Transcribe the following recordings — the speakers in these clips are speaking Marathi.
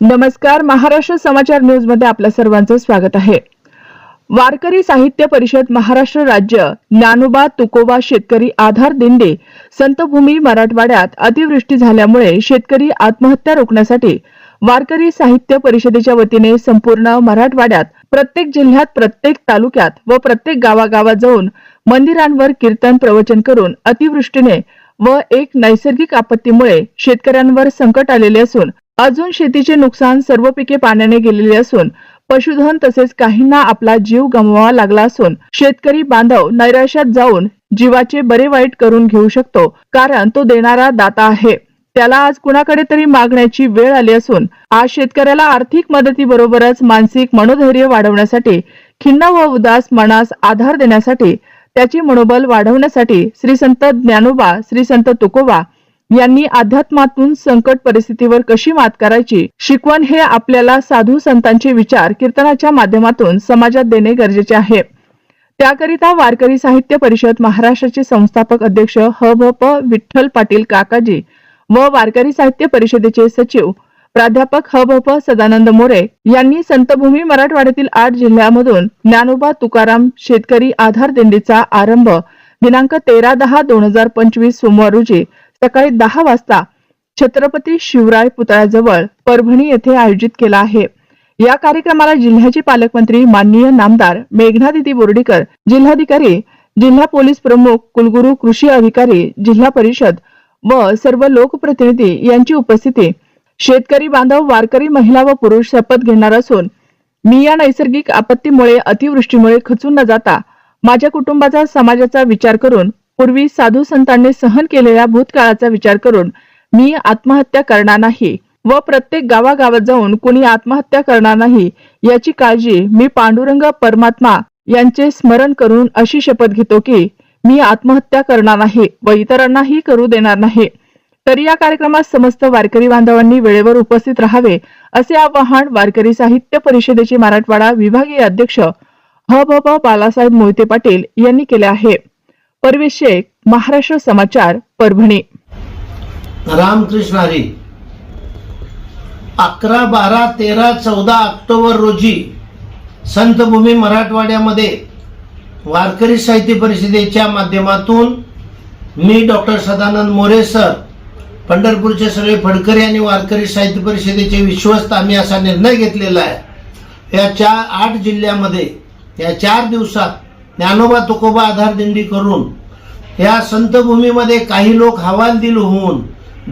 नमस्कार महाराष्ट्र समाचार न्यूजमध्ये आपल्या सर्वांचं स्वागत आहे. वारकरी साहित्य परिषद महाराष्ट्र राज्य ज्ञानोबा तुकोबा शेतकरी आधार दिंडे संतभूमी मराठवाड्यात अतिवृष्टी झाल्यामुळे शेतकरी आत्महत्या रोखण्यासाठी वारकरी साहित्य परिषदेच्या वतीने संपूर्ण मराठवाड्यात प्रत्येक जिल्ह्यात प्रत्येक तालुक्यात व प्रत्येक गावागावात जाऊन मंदिरांवर कीर्तन प्रवचन करून अतिवृष्टीने व एक नैसर्गिक आपत्तीमुळे शेतकऱ्यांवर संकट आलेले असून अजून शेतीचे नुकसान सर्व पिके पाण्याने गेलेली असून पशुधन तसेच काहींना आपला जीव गमवावा लागला असून शेतकरी बांधव नैराश्यात जाऊन जीवाचे बरे वाईट करून घेऊ शकतो कारण तो देणारा दाता आहे. त्याला आज कुणाकडे तरी मागण्याची वेळ आली असून आज शेतकऱ्याला आर्थिक मदतीबरोबरच मानसिक मनोधैर्य वाढवण्यासाठी खिन्न व उदास मनास आधार देण्यासाठी त्याची मनोबल वाढवण्यासाठी श्री संत ज्ञानोबा श्री संत तुकोबा यांनी अध्यात्मातून संकट परिस्थितीवर कशी मात करायची? शिकवण हे आपल्याला साधू संतांचे विचार कीर्तनाच्या माध्यमातून समाजात देणे गरजेचे आहे. त्याकरिता वारकरी साहित्य परिषद महाराष्ट्राचे संस्थापक अध्यक्ष ह भ प विठ्ठल पाटील काकाजी व वारकरी साहित्य परिषदेचे सचिव प्राध्यापक ह भ प सदानंद मोरे यांनी संतभूमी मराठवाड्यातील आठ जिल्ह्यामधून ज्ञानोबा तुकाराम शेतकरी आधार दिंडीचा आरंभ दिनांक तेरा दहा दोन हजार पंचवीस सोमवार रोजी सकाळी दहा वाजता छत्रपती शिवराय पुतळ्याजवळ परभणी येथे आयोजित केला आहे. या कार्यक्रमाला जिल्ह्याचे पालकमंत्री माननीय नामदार मेघनादिती बोर्डीकर जिल्हाधिकारी जिल्हा पोलीस प्रमुख कुलगुरू कृषी अधिकारी जिल्हा परिषद व सर्व लोकप्रतिनिधी यांची उपस्थिती. शेतकरी बांधव वारकरी महिला व पुरुष शपथ घेणार असून मी या नैसर्गिक आपत्तीमुळे अतिवृष्टीमुळे खचून न जाता माझ्या कुटुंबाचा समाजाचा विचार करून पूर्वी साधू संतांनी सहन केलेल्या भूतकाळाचा विचार करून मी आत्महत्या करणार नाही व प्रत्येक गावागावात जाऊन कुणी आत्महत्या करणार नाही याची काळजी मी पांडुरंग परमात्मा यांचे स्मरण करून अशी शपथ घेतो की मी आत्महत्या करणार नाही व इतरांनाही करू देणार नाही. तरी या कार्यक्रमात समस्त वारकरी बांधवांनी वेळेवर उपस्थित राहावे असे आवाहन वारकरी साहित्य परिषदेचे मराठवाडा विभागीय अध्यक्ष ह भ बालासाहेब मोहिते पाटील यांनी केले आहे. परवेश शेख महाराष्ट्र समाचार परभणी. रामकृष्ण हरी अकरा बारा तेरा चौदा ऑक्टोबर रोजी संतभूमी मराठवाड्यामध्ये वारकरी साहित्य परिषदेच्या माध्यमातून मी डॉक्टर सदानंद मोरे सर पंढरपूरचे सगळे फडकरी आणि वारकरी साहित्य परिषदेचे विश्वस्त आम्ही असा निर्णय घेतलेला आहे. या चार आठ जिल्ह्यामध्ये या चार दिवसात ज्ञानोबा तुकोबा आधार दिंडी करून या संतभूमीमध्ये काही लोक हवालदिल होऊन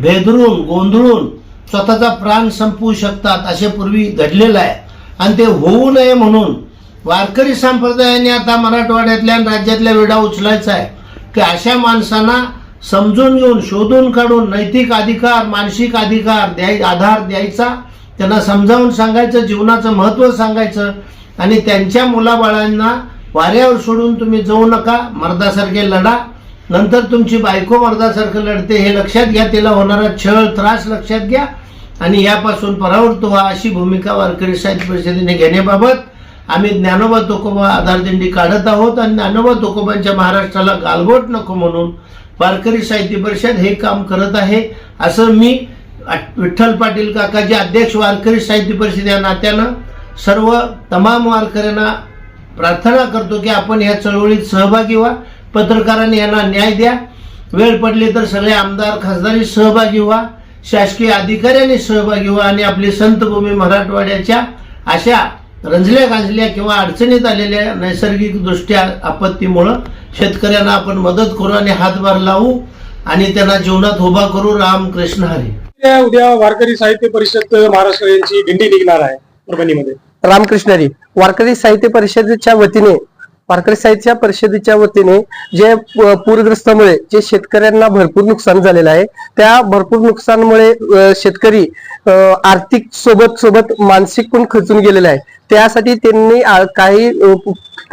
भेदरून गोंधळून स्वतःचा प्राण संपवू शकतात असे पूर्वी घडलेलं आहे. आणि ते होऊ नये म्हणून वारकरी संप्रदायाने आता मराठवाड्यातल्या आणि राज्यातल्या वेढा उचलायचा आहे की अशा माणसांना समजून घेऊन शोधून काढून नैतिक अधिकार मानसिक अधिकार द्याय आधार द्यायचा त्यांना समजावून सांगायचं जीवनाचं महत्त्व सांगायचं आणि त्यांच्या मुलाबाळांना वाऱ्यावर सोडून तुम्ही जाऊ नका मर्दासारखे लढा. नंतर तुमची बायको मर्दासारखं लढते हे लक्षात घ्या तिला होणारा छळ त्रास लक्षात घ्या. आणि यापासून परावृत्त व्हा अशी भूमिका वारकरी साहित्य परिषदेने घेण्याबाबत आम्ही ज्ञानोबा तुकोबा आधारदिंडी काढत आहोत. आणि ज्ञानोबा तुकोबांच्या महाराष्ट्राला गालबोट नको म्हणून वारकरी साहित्य परिषद हे काम करत आहे. असं मी विठ्ठल पाटील काकाचे अध्यक्ष वारकरी साहित्य परिषद या नात्यानं सर्व तमाम वारकऱ्यांना प्रार्थना करतो की आपण या चळवळीत सहभागी व्हा. पत्रकारांनी यांना न्याय द्या. वेळ पडली तर सगळे आमदार खासदारी सहभागी व्हा. शासकीय अधिकाऱ्यांनी सहभागी व्हा आणि आपली संतभूमी मराठवाड्याच्या अशा रंजल्या गांजल्या किंवा अडचणीत आलेल्या नैसर्गिक दृष्ट्या आपत्तीमुळं शेतकऱ्यांना आपण मदत करू आणि हातभार लावू आणि त्यांना जीवनात उभा करू. राम कृष्ण हरी. उद्या उद्या वारकरी साहित्य परिषद महाराष्ट्र यांची दिंडी निघणार आहे परभणीमध्ये. रामकृष्णारी वारकरी साहित्य परिषदेच्या वतीने वारकरी साहित्य परिषदेच्या वतीने जे प- पूरग्रस्तामुळे जे शेतकऱ्यांना भरपूर नुकसान झालेलं आहे त्या भरपूर नुकसानमुळे शेतकरी आर्थिक सोबत सोबत मानसिक पण खचून गेलेला आहे. त्यासाठी त्यांनी काही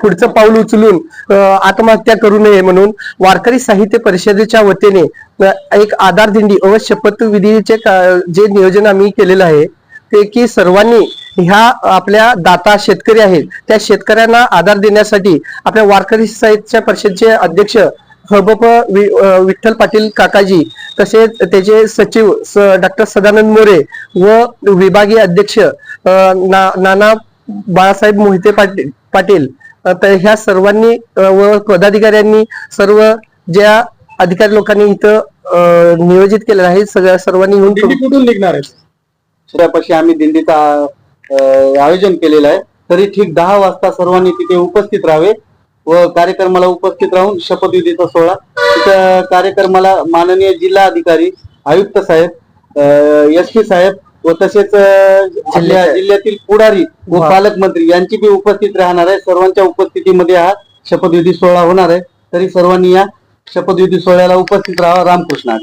पुढचं पाऊल उचलून आत्महत्या करू नये म्हणून वारकरी साहित्य परिषदेच्या वतीने एक आधार दिंडी व शपथविधीचे का- जे नियोजन आम्ही केलेलं आहे ते की सर्वांनी ह्या आपल्या दाता शेतकरी आहेत त्या शेतकऱ्यांना आधार देण्यासाठी आपल्या वारकरी साहित्य परिषदचे अध्यक्ष हबप विठ्ठल पाटील काकाजी तसेच त्याचे सचिव डॉक्टर सदानंद मोरे व विभागीय अध्यक्ष ना- नाना बाळासाहेब मोहिते पाटील पाटील तर ह्या सर्वांनी व पदाधिकाऱ्यांनी सर्व ज्या अधिकारी लोकांनी इथं नियोजित केलेलं आहे सगळ्या सर्वांनी येऊन कुठून निघणार आहे आम्ही दिंडीचा अं, आयोजन केलेलं आहे. तरी ठीक दहा वाजता सर्वांनी तिथे उपस्थित राहावे व कार्यक्रमाला उपस्थित राहून शपथविधीचा सोहळा. तिथं कार्यक्रमाला माननीय जिल्हा अधिकारी आयुक्त साहेब एस पी साहेब व तसेच जिल्ह्यातील पुढारी व. पालकमंत्री यांची बी उपस्थित राहणार आहे. सर्वांच्या उपस्थितीमध्ये हा शपथविधी सोहळा होणार आहे. तरी सर्वांनी या शपथविधी सोहळ्याला उपस्थित राहा रामकृष्ण.